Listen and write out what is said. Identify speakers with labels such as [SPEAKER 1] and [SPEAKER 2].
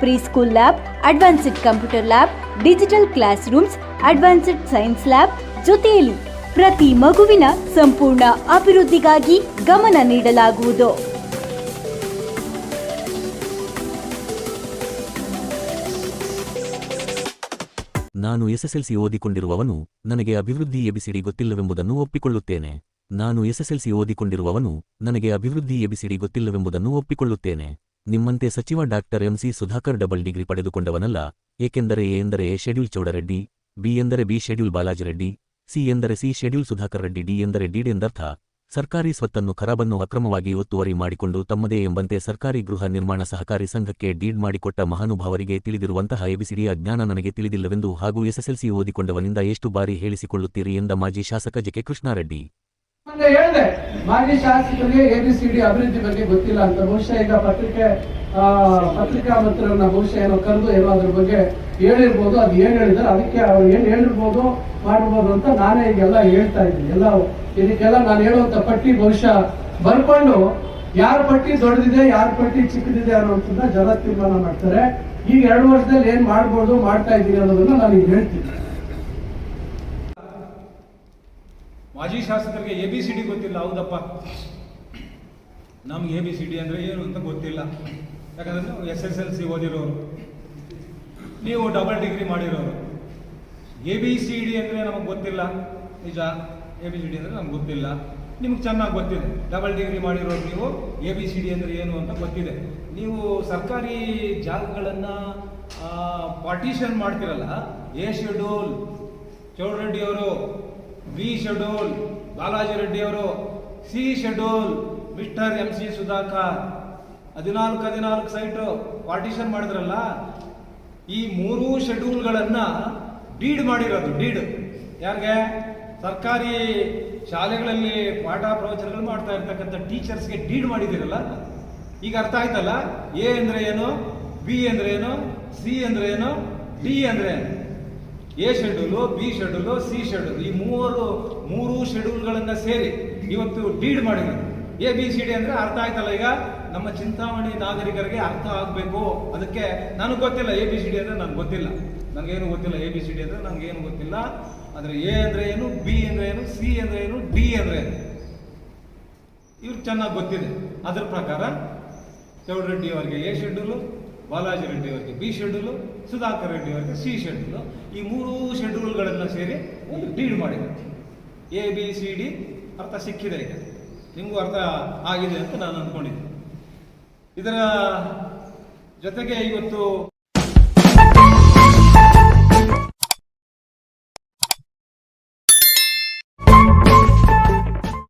[SPEAKER 1] pre school lab advanced computer lab digital class rooms advanced science lab ಜೊತೆಯಲ್ಲಿ ಪ್ರತಿ ಮಗುವಿನ ಸಂಪೂರ್ಣ ಅಭಿವೃದ್ಧಿಗಾಗಿ ಗಮನ ನೀಡಲಾಗುವುದು.
[SPEAKER 2] ನಾನು ಎಸ್ಎಸ್ಎಲ್ಸಿ ಓದಿಕೊಂಡಿರುವವನು ನನಗೆ ಅಭಿವೃದ್ಧಿ ಎಬಿಸಿಡಿ ಗೊತ್ತಿಲ್ಲವೆಂಬುದನ್ನು ಒಪ್ಪಿಕೊಳ್ಳುತ್ತೇನೆ. ನಾನು ಎಸ್ಎಸ್ಎಲ್ಸಿ ಓದಿಕೊಂಡಿರುವವನು ನನಗೆ ಅಭಿವೃದ್ಧಿ ಎಬಿಸಿಡಿ ಗೊತ್ತಿಲ್ಲವೆಂಬುದನ್ನು ಒಪ್ಪಿಕೊಳ್ಳುತ್ತೇನೆ. ನಿಮ್ಮಂತೆ ಸಚಿವ doctor MC Sudhakar double degree ಪಡೆದುಕೊಂಡವನಲ್ಲ, ಏಕೆಂದರೆ ಎ ಎಂದರೆ ಶೆಡ್ಯೂಲ್ ಚೌಡರೆಡ್ಡಿ, ಬಿ ಎಂದರೆ ಬಿ ಶೆಡ್ಯೂಲ್ ಬಾಲಾಜಿರೆಡ್ಡಿ, ಸಿ ಎಂದರೆ C schedule Sudhakar Reddy, D ಎಂದರೆ ಡಿಡ್ ಎಂದರ್ಥ ಸರ್ಕಾರಿ ಸ್ವತ್ತನ್ನು ಖರಾಬನ್ನು ಅಕ್ರಮವಾಗಿ ಒತ್ತುವರಿ ಮಾಡಿಕೊಂಡು ತಮ್ಮದೇ ಎಂಬಂತೆ ಸರ್ಕಾರಿ ಗೃಹ ನಿರ್ಮಾಣ ಸಹಕಾರಿ ಸಂಘಕ್ಕೆ ಡೀಡ್ ಮಾಡಿಕೊಟ್ಟ ಮಹಾನುಭಾವರಿಗೆ ತಿಳಿದಿರುವಂತಹ ಎಬಿಸಿಡಿಯ ಅಜ್ಞಾನ ನನಗೆ ತಿಳಿದಿಲ್ಲವೆಂದು ಹಾಗೂ ಎಸ್ಎಸ್ಎಲ್ಸಿ ಓದಿಕೊಂಡವನಿಂದ ಎಷ್ಟು ಬಾರಿ ಹೇಳಿಸಿಕೊಳ್ಳುತ್ತೀರಿ ಎಂದ ಮಾಜಿ ಶಾಸಕ ಜೆಕೆ ಕೃಷ್ಣಾರೆಡ್ಡಿ.
[SPEAKER 3] ಹೇಳಿದೆ ಮಾಜಿ ಶಾಸಕರಿಗೆ ಎಬಿಸಿಡಿ ಅಭಿವೃದ್ಧಿ ಬಗ್ಗೆ ಗೊತ್ತಿಲ್ಲ ಅಂತ. ಬಹುಶಃ ಈಗ ಪತ್ರಿಕೆ ಪತ್ರಿಕಾ ಮಂತ್ರಿಯನ್ನ ಬಹುಶಃ ಏನೋ ಕರೆದು ಏನೋ ಅದ್ರ ಬಗ್ಗೆ ಹೇಳಿರ್ಬೋದು, ಅದು ಏನ್ ಹೇಳಿದ್ರೆ ಅದಕ್ಕೆ ಅವ್ರು ಏನ್ ಹೇಳಿರ್ಬೋದು ಮಾಡಿರ್ಬೋದು ಅಂತ ನಾನೇ ಈಗೆಲ್ಲ ಹೇಳ್ತಾ ಇದ್ದೀನಿ. ಎಲ್ಲ, ಇದಕ್ಕೆಲ್ಲ ನಾನು ಹೇಳುವಂತ ಪಟ್ಟಿ ಬಹುಶಃ ಬರ್ಕೊಂಡು ಯಾರ ಪಟ್ಟಿ ದೊಡ್ಡದಿದೆ, ಯಾರ ಪಟ್ಟಿ ಚಿಕ್ಕದಿದೆ ಅನ್ನೋದನ್ನ ಜನ ತೀರ್ಮಾನ ಮಾಡ್ತಾರೆ. ಈಗ ಎರಡು ವರ್ಷದಲ್ಲಿ ಏನ್ ಮಾಡ್ಬೋದು, ಮಾಡ್ತಾ ಇದ್ದೀನಿ ಅನ್ನೋದನ್ನ ನಾನು ಈಗ ಹೇಳ್ತೀನಿ.
[SPEAKER 4] ಮಾಜಿ ಶಾಸಕರಿಗೆ ಎ ಬಿ ಸಿ ಡಿ ಗೊತ್ತಿಲ್ಲ, ಹೌದಪ್ಪ. ನಮ್ಗೆ ಎ ಬಿ ಸಿ ಡಿ ಅಂದರೆ ಏನು ಅಂತ ಗೊತ್ತಿಲ್ಲ. ಯಾಕಂದ್ರೆ ನೀವು ಎಸ್ ಎಸ್ ಎಲ್ ಸಿ ಓದಿರೋರು. ನೀವು ಡಬಲ್ ಡಿಗ್ರಿ ಮಾಡಿರೋರು. ಎ ಬಿ ಸಿ ಡಿ ಅಂದರೆ ನಮಗೆ ಗೊತ್ತಿಲ್ಲ. ನಿಜ ಎ ಬಿ ಸಿ ಡಿ ಅಂದರೆ ನಮ್ಗೆ ಗೊತ್ತಿಲ್ಲ. ನಿಮ್ಗೆ ಚೆನ್ನಾಗಿ ಗೊತ್ತಿದೆ. ಡಬಲ್ ಡಿಗ್ರಿ ಮಾಡಿರೋರು ನೀವು ಎ ಬಿ ಸಿ ಡಿ ಅಂದರೆ ಏನು ಅಂತ ಗೊತ್ತಿದೆ. ನೀವು ಸರ್ಕಾರಿ ಜಾಗಗಳನ್ನು ಪಾರ್ಟಿಷನ್ ಮಾಡ್ತಿರಲ್ಲ ಎ ಶೆಡ್ಯೂಲ್ ಚೌಡರೆಡ್ಡಿ ಅವರು ಬಿ ಶೆಡ್ಯೂಲ್ ಬಾಲಾಜಿ ರೆಡ್ಡಿ ಅವರು, C schedule mister M C Sudhakar. ಹದಿನಾಲ್ಕು ಹದಿನಾಲ್ಕು ಸೈಟು ಪಾರ್ಟಿಷನ್ ಮಾಡಿದ್ರಲ್ಲ, ಈ ಮೂರೂ ಶೆಡ್ಯೂಲ್ಗಳನ್ನು ಡೀಡ್ ಮಾಡಿರೋದು, ಡೀಡ್. ಯಾರಿಗೆ? ಸರ್ಕಾರಿ ಶಾಲೆಗಳಲ್ಲಿ ಪಾಠ ಪ್ರವಚನಗಳು ಮಾಡ್ತಾ ಇರ್ತಕ್ಕಂಥ ಟೀಚರ್ಸ್ಗೆ ಡೀಡ್ ಮಾಡಿದಿರಲ್ಲ ಈಗ ಅರ್ಥ ಆಯ್ತಲ್ಲ? ಎ ಅಂದ್ರೆ ಏನು, ಬಿ ಅಂದ್ರೆ ಏನು, ಸಿ ಅಂದ್ರೆ ಏನು, ಡಿ ಅಂದ್ರೆ ಏನು? A schedule B schedule C schedule ಈ ಮೂವರು, ಮೂರು ಶೆಡ್ಯೂಲ್ಗಳನ್ನು ಸೇರಿ ಇವತ್ತು ಡೀಡ್ ಮಾಡಿದ್ರು. ಎ ಬಿ ಸಿ ಡಿ ಅಂದ್ರೆ ಅರ್ಥ ಆಯ್ತಲ್ಲ ಈಗ? ನಮ್ಮ ಚಿಂತಾಮಣಿ ನಾಗರಿಕರಿಗೆ ಅರ್ಥ ಆಗಬೇಕು. ಅದಕ್ಕೆ ನನಗೆ ಗೊತ್ತಿಲ್ಲ ಎ ಬಿ ಸಿ ಡಿ ಅಂದ್ರೆ ನನಗೆ ಗೊತ್ತಿಲ್ಲ. ನನಗೇನು ಗೊತ್ತಿಲ್ಲ ಎ ಬಿ ಸಿ ಡಿ ಅಂದ್ರೆ ನನಗೇನು ಗೊತ್ತಿಲ್ಲ. ಆದರೆ ಎ ಅಂದ್ರೆ ಏನು ಬಿ ಅಂದ್ರೆ ಏನು ಸಿ ಅಂದ್ರೆ ಏನು ಡಿ ಅಂದ್ರೆ ಏನು? ಇವ್ರು ಚೆನ್ನಾಗಿ ಗೊತ್ತಿದೆ. ಅದ್ರ ಪ್ರಕಾರ, ಚೌಡರೆಡ್ಡಿ ಅವರಿಗೆ ಎ ಶೆಡ್ಯೂಲು ಬಾಲಾಜಿ ರೆಡ್ಡಿ ಅವರಿಗೆ ಬಿ ಶೆಡ್ಯೂಲು, ಸುಧಾಕರ್ ರೆಡ್ಡಿ ಅವರಿಗೆ ಸಿ ಶೆಡ್ಯೂಲು, ಈ ಮೂರು ಶೆಡ್ಯೂಲ್ಗಳನ್ನು ಸೇರಿ ಒಂದು ಡೀಲ್ ಮಾಡಿದೆ ಎ, ಬಿ, ಸಿ, ಡಿ ಅರ್ಥ ಸಿಕ್ಕಿದೆ ಈಗ. ನಿಮಗೂ ಅರ್ಥ ಆಗಿದೆ ಅಂತ ನಾನು ಅಂದ್ಕೊಂಡಿದ್ದೆ ಇದರ ಜೊತೆಗೆ ಇವತ್ತು